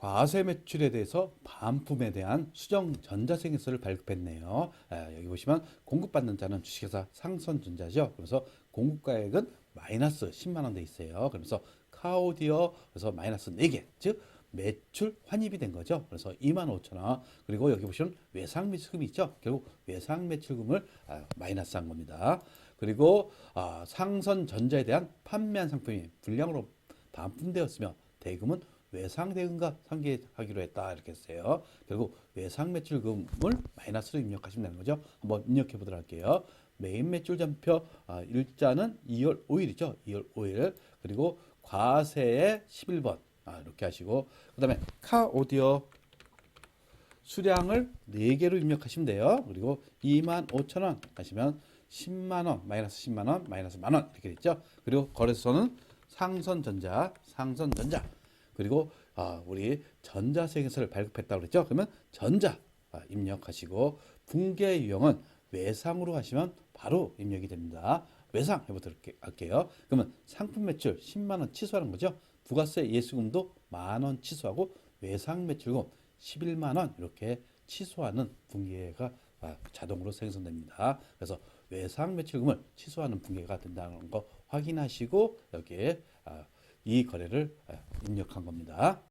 과세 매출에 대해서 반품에 대한 수정 전자생계서를 발급했네요. 아, 여기 보시면 공급받는 자는 주식회사 상선전자죠. 그래서 공급가액은 마이너스 10만 원 돼 있어요. 그래서 카오디어 그래서 마이너스 4개 즉 매출 환입이 된 거죠. 그래서 2만 5천 원 그리고 여기 보시면 외상 매출금이 있죠. 결국 외상 매출금을 아, 마이너스 한 겁니다. 그리고 아, 상선전자에 대한 판매한 상품이 불량으로 반품되었으며 대금은 외상 대금과 상계하기로 했다 이렇게 했어요. 결국 외상 매출금을 마이너스로 입력하시면 되는 거죠. 한번 입력해 보도록 할게요. 메인 매출 전표 아, 일자는 2월 5일이죠. 2월 5일 그리고 과세의 11번 아, 이렇게 하시고 그 다음에 카 오디오 수량을 4개로 입력하시면 돼요. 그리고 2만 5천 원 하시면 10만 원 마이너스 10만 원 마이너스 만원 이렇게 됐죠. 그리고 거래소는 상선전자 상선전자 그리고 아, 우리 전자 세계서를 발급했다고 그랬죠. 그러면 전자 아, 입력하시고 붕괴 유형은 외상으로 하시면 바로 입력이 됩니다. 외상 해보도록 할게요. 그러면 상품 매출 10만 원 취소하는 거죠. 부가세 예수금도 만 원 취소하고 외상 매출금 11만 원 이렇게 취소하는 붕괴가 아, 자동으로 생성됩니다. 그래서 외상 매출금을 취소하는 붕괴가 된다는 거 확인하시고 여기에 아, 이 거래를 아, 입력한 겁니다.